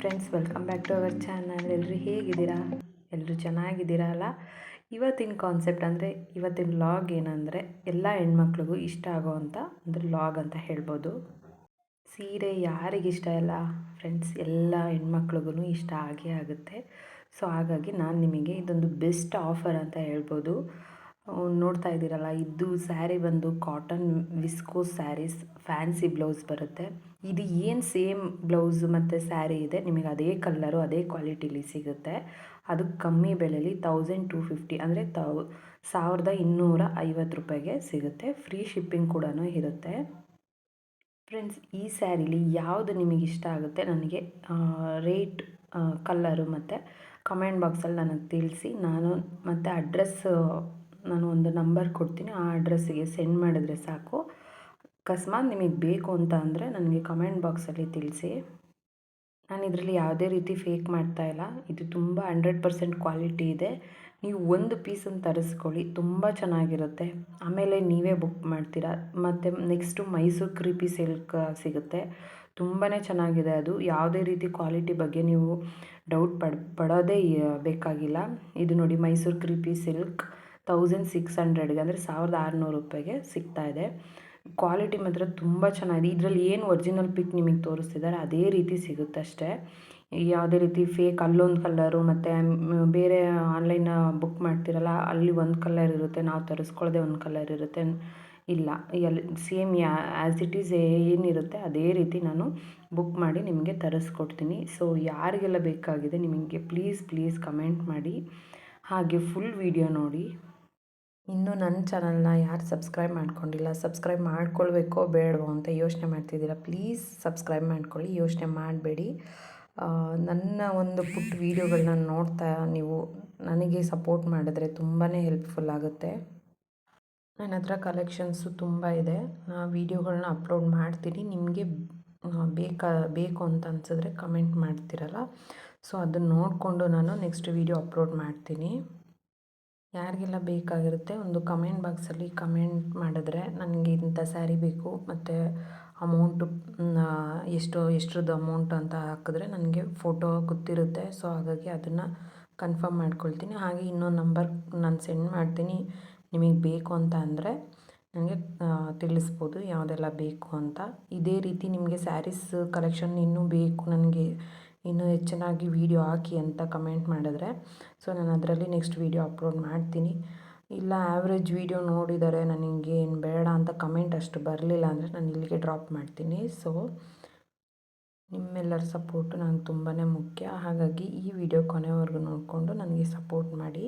Friends welcome back to our channel ಎಲ್ಲರೂ ಹೇಗಿದ್ದೀರಾ? ಎಲ್ಲರೂ ಚೆನ್ನಾಗಿದ್ದೀರಾ ಅಲ್ಲ ಇವತ್ತಿನ ಕಾನ್ಸೆಪ್ಟ್ ಅಂದರೆ, ಇವತ್ತಿನ ಲಾಗ್ ಏನಂದರೆ, ಎಲ್ಲ ಹೆಣ್ಮಕ್ಳಿಗೂ ಇಷ್ಟ ಆಗೋವಂಥ ಒಂದು ಲಾಗ್ ಅಂತ ಹೇಳ್ಬೋದು. ಸೀರೆ ಯಾರಿಗಿಷ್ಟ ಇಲ್ಲ? ಫ್ರೆಂಡ್ಸ್ ಎಲ್ಲ ಹೆಣ್ಮಕ್ಳಿಗೂ ಇಷ್ಟ ಆಗೇ ಆಗುತ್ತೆ. ಸೊ ಹಾಗಾಗಿ ನಾನು ನಿಮಗೆ ಇದೊಂದು ಬೆಸ್ಟ್ ಆಫರ್ ಅಂತ ಹೇಳ್ಬೋದು. ನೋಡ್ತಾ ಇದ್ದೀರಲ್ಲ, ಇದು ಸ್ಯಾರಿ ಬಂದು cotton viscose saris fancy blouse ಬರುತ್ತೆ. ಇದು ಏನು ಸೇಮ್ ಬ್ಲೌಸ್ ಮತ್ತು ಸ್ಯಾರಿ ಇದೆ, ನಿಮಗೆ ಅದೇ ಕಲ್ಲರು ಅದೇ ಕ್ವಾಲಿಟಿಲಿ ಸಿಗುತ್ತೆ. ಅದು ಕಮ್ಮಿ ಬೆಲೆಯಲ್ಲಿ ತೌಸಂಡ್ ಟು ಫಿಫ್ಟಿ ಅಂದರೆ ತೌ, ಸಾವಿರದ ಇನ್ನೂರ ಐವತ್ತು ರೂಪಾಯಿಗೆ ಸಿಗುತ್ತೆ. ಫ್ರೀ ಶಿಪ್ಪಿಂಗ್ ಕೂಡ ಇರುತ್ತೆ. ಫ್ರೆಂಡ್ಸ್ ಈ ಸ್ಯಾರೀಲಿ ಯಾವುದು ನಿಮಗೆ ಇಷ್ಟ ಆಗುತ್ತೆ ನನಗೆ ರೇಟ್ ಕಲ್ಲರು ಮತ್ತು ಕಮೆಂಟ್ ಬಾಕ್ಸಲ್ಲಿ ನನಗೆ ತಿಳಿಸಿ. ನಾನು ಮತ್ತು ಅಡ್ರೆಸ್ ನಾನು ಒಂದು ನಂಬರ್ ಕೊಡ್ತೀನಿ, ಆ ಅಡ್ರೆಸ್ಸಿಗೆ ಸೆಂಡ್ ಮಾಡಿದ್ರೆ ಸಾಕು. ಅಕಸ್ಮಾತ್ ನಿಮಗೆ ಬೇಕು ಅಂತ ಅಂದರೆ ನನಗೆ ಕಮೆಂಟ್ ಬಾಕ್ಸಲ್ಲಿ ತಿಳಿಸಿ. ನಾನು ಇದರಲ್ಲಿ ಯಾವುದೇ ರೀತಿ ಫೇಕ್ ಮಾಡ್ತಾ ಇಲ್ಲ. ಇದು ತುಂಬ ಹಂಡ್ರೆಡ್ ಪರ್ಸೆಂಟ್ ಕ್ವಾಲಿಟಿ ಇದೆ. ನೀವು ಒಂದು ಪೀಸನ್ನು ತರಿಸ್ಕೊಳ್ಳಿ, ತುಂಬ ಚೆನ್ನಾಗಿರುತ್ತೆ. ಆಮೇಲೆ ನೀವೇ ಬುಕ್ ಮಾಡ್ತೀರಾ. ಮತ್ತು ನೆಕ್ಸ್ಟು ಮೈಸೂರು ಕ್ರೀಪಿ ಸಿಲ್ಕ್ ಸಿಗುತ್ತೆ. ತುಂಬಾ ಚೆನ್ನಾಗಿದೆ ಅದು. ಯಾವುದೇ ರೀತಿ ಕ್ವಾಲಿಟಿ ಬಗ್ಗೆ ನೀವು ಡೌಟ್ ಪಡ್, ಪಡೋದೇ ಬೇಕಾಗಿಲ್ಲ. ಇದು ನೋಡಿ Mysore crepe silk thousand six ಹಂಡ್ರೆಡ್ಗೆ ಅಂದರೆ ಸಾವಿರದ ಆರುನೂರು ರೂಪಾಯಿಗೆ ಸಿಗ್ತಾ ಇದೆ. ಕ್ವಾಲಿಟಿ ಮಾತ್ರ ತುಂಬ ಚೆನ್ನಾಗಿದೆ. ಇದರಲ್ಲಿ ಏನು ಒರಿಜಿನಲ್ ಪಿಕ್ ನಿಮಗೆ ತೋರಿಸ್ತಿದ್ದಾರೆ ಅದೇ ರೀತಿ ಸಿಗುತ್ತೆ ಅಷ್ಟೇ. ಯಾವುದೇ ರೀತಿ ಫೇಕ್ ಅಲ್ಲೊಂದು ಕಲ್ಲರು ಮತ್ತು ಬೇರೆ ಆನ್ಲೈನ್ ಬುಕ್ ಮಾಡ್ತಿರಲ್ಲ, ಅಲ್ಲಿ ಒಂದು ಕಲ್ಲರ್ ಇರುತ್ತೆ, ನಾವು ತರಿಸ್ಕೊಳ್ಳೋದೇ ಒಂದು ಕಲ್ಲರ್ ಇರುತ್ತೆ ಇಲ್ಲ. ಎಲ್ಲಿ same ya as it is ಏನಿರುತ್ತೆ, ಅದೇ ರೀತಿ ನಾನು ಬುಕ್ ಮಾಡಿ ನಿಮಗೆ ತರಿಸ್ಕೊಡ್ತೀನಿ. ಸೊ ಯಾರಿಗೆಲ್ಲ ಬೇಕಾಗಿದೆ ನಿಮಗೆ ಪ್ಲೀಸ್ ಪ್ಲೀಸ್ ಕಮೆಂಟ್ ಮಾಡಿ. ಹಾಗೆ ಫುಲ್ ವಿಡಿಯೋ ನೋಡಿ. ಇನ್ನೂ ನನ್ನ ಚಾನಲ್ನ ಯಾರು ಸಬ್ಸ್ಕ್ರೈಬ್ ಮಾಡ್ಕೊಂಡಿಲ್ಲ, ಸಬ್ಸ್ಕ್ರೈಬ್ ಮಾಡ್ಕೊಳ್ಬೇಕೋ ಬೇಡವೋ ಅಂತ ಯೋಚನೆ ಮಾಡ್ತಿದ್ದೀರಾ, ಪ್ಲೀಸ್ ಸಬ್ಸ್ಕ್ರೈಬ್ ಮಾಡ್ಕೊಳ್ಳಿ, ಯೋಚನೆ ಮಾಡಬೇಡಿ. ನನ್ನ ಒಂದು ಪುಟ್ಟ ವೀಡಿಯೋಗಳನ್ನ ನೋಡ್ತಾ ನೀವು ನನಗೆ ಸಪೋರ್ಟ್ ಮಾಡಿದ್ರೆ ತುಂಬಾ ಹೆಲ್ಪ್ಫುಲ್ ಆಗುತ್ತೆ. ನನ್ನ ಹತ್ರ ಕಲೆಕ್ಷನ್ಸು ತುಂಬ ಇದೆ ನಾ ವೀಡಿಯೋಗಳನ್ನ ಅಪ್ಲೋಡ್ ಮಾಡ್ತೀನಿ, ನಿಮಗೆ ಬೇಕಾ, ಬೇಕು ಅಂತ ಅನ್ಸಿದ್ರೆ ಕಮೆಂಟ್ ಮಾಡ್ತಿರಲ್ಲ. ಸೊ ಅದನ್ನು ನೋಡಿಕೊಂಡು ನಾನು ನೆಕ್ಸ್ಟ್ ವೀಡಿಯೋ ಅಪ್ಲೋಡ್ ಮಾಡ್ತೀನಿ. ಯಾರಿಗೆಲ್ಲ ಬೇಕಾಗಿರುತ್ತೆ ಒಂದು ಕಮೆಂಟ್ ಬಾಕ್ಸಲ್ಲಿ ಕಮೆಂಟ್ ಮಾಡಿದ್ರೆ ನನಗೆ ಇಂಥ ಸ್ಯಾರಿ ಬೇಕು, ಮತ್ತು ಅಮೌಂಟು ಎಷ್ಟು, ಎಷ್ಟ್ರದ್ದು ಅಮೌಂಟ್ ಅಂತ ಹಾಕಿದ್ರೆ ನನಗೆ ಫೋಟೋ ಗೊತ್ತಿರುತ್ತೆ. ಸೊ ಹಾಗಾಗಿ ಅದನ್ನು ಕನ್ಫರ್ಮ್ ಮಾಡ್ಕೊಳ್ತೀನಿ. ಹಾಗೆ ಇನ್ನೊಂದು ನಂಬರ್ ನಾನು ಸೆಂಡ್ ಮಾಡ್ತೀನಿ. ನಿಮಗೆ ಬೇಕು ಅಂತ ಅಂದರೆ ನನಗೆ ತಿಳಿಸ್ಬೋದು ಯಾವುದೆಲ್ಲ ಬೇಕು ಅಂತ. ಇದೇ ರೀತಿ ನಿಮಗೆ ಸ್ಯಾರೀಸ್ ಕಲೆಕ್ಷನ್ ಇನ್ನೂ ಬೇಕು ನನಗೆ. ಇನ್ನೂ ಹೆಚ್ಚಿನಾಗಿ ವೀಡಿಯೋ ಹಾಕಿ ಅಂತ ಕಮೆಂಟ್ ಮಾಡಿದ್ರೆ. ಸೊ ನಾನು ಅದರಲ್ಲಿ ನೆಕ್ಸ್ಟ್ ವೀಡಿಯೋ ಅಪ್ಲೋಡ್ ಮಾಡ್ತೀನಿ. ಇಲ್ಲ ಆ್ಯಾವ್ರೇಜ್ ವೀಡಿಯೋ ನೋಡಿದರೆ ನನಗೆ ಏನು ಬೇಡ ಅಂತ ಕಮೆಂಟ್ ಅಷ್ಟು ಬರಲಿಲ್ಲ ಅಂದರೆ ನಾನು ಇಲ್ಲಿಗೆ ಡ್ರಾಪ್ ಮಾಡ್ತೀನಿ. ಸೊ ನಿಮ್ಮೆಲ್ಲರ ಸಪೋರ್ಟು ನನಗೆ ತುಂಬಾ ಮುಖ್ಯ. ಹಾಗಾಗಿ ಈ ವಿಡಿಯೋ ಕೊನೆವರೆಗೂ ನೋಡಿಕೊಂಡು ನನಗೆ ಸಪೋರ್ಟ್ ಮಾಡಿ.